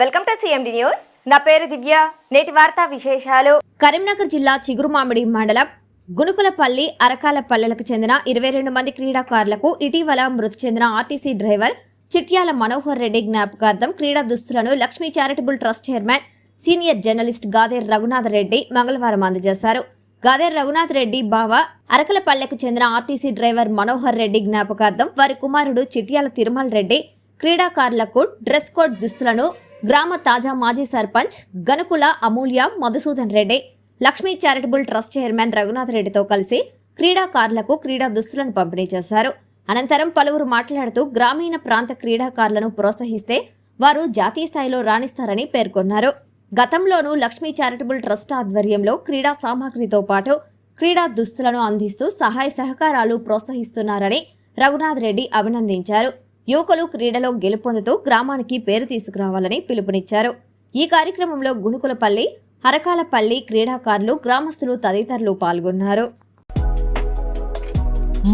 Welcome to CMD news నా పేరు దివ్య. నేటి వార్తా విశేషాలు. కరీంనగర్ జిల్లా చిగురుమామిడి మండలం గునుకులపల్లి అరకాలపల్లెలకు చెందిన ఇరవై రెండు మంది క్రీడాకారులకు ఇటీవల మృతి చెందిన ఆర్టీసీ డ్రైవర్ చిట్యాల మనోహర్ రెడ్డి జ్ఞాపకార్థం క్రీడా దుస్తులను Lakshmi charitable trust chairman senior journalist Gader Raghunath Reddy మంగళవారం అందజేశారు. గాదేర్ రఘునాథ్ రెడ్డి బావ అరకలపల్లెకు చెందిన ఆర్టీసీ డ్రైవర్ మనోహర్ రెడ్డి జ్ఞాపకార్థం వారి కుమారుడు చిట్యాల తిరుమల రెడ్డి క్రీడాకారులకు డ్రెస్ కోడ్ దుస్తులను గ్రామ తాజా మాజీ sarpanch Ganukula Amulya Madhusudan Reddy Lakshmi charitable trust chairman Raghunath రెడ్డితో కలిసి క్రీడాకారులకు క్రీడా దుస్తులను పంపిణీ చేశారు. అనంతరం పలువురు మాట్లాడుతూ గ్రామీణ ప్రాంత క్రీడాకారులను ప్రోత్సహిస్తే వారు జాతీయ స్థాయిలో రాణిస్తారని పేర్కొన్నారు. గతంలోనూ లక్ష్మీ చారిటబుల్ ట్రస్ట్ ఆధ్వర్యంలో క్రీడా సామాగ్రితో పాటు క్రీడా దుస్తులను అందిస్తూ సహాయ సహకారాలు ప్రోత్సహిస్తున్నారని రఘునాథ్ రెడ్డి అభినందించారు. యువకులు క్రీడలో గెలుపొందుతూ గ్రామానికి పేరు తీసుకురావాలని పిలుపునిచ్చారు. ఈ కార్యక్రమంలో గునుకులపల్లి హరకాలపల్లి క్రీడాకారులు గ్రామస్తులు తదితరులు పాల్గొన్నారు.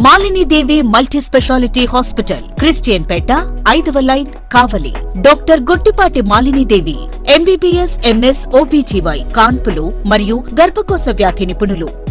Malinidevi multi speciality hospital Christian Peta ఐదవ line Kavali. Doctor Gottipati Malinidevi MBBS MS OBGY కాన్పులు మరియు గర్భకోశ వ్యాధి నిపుణులు.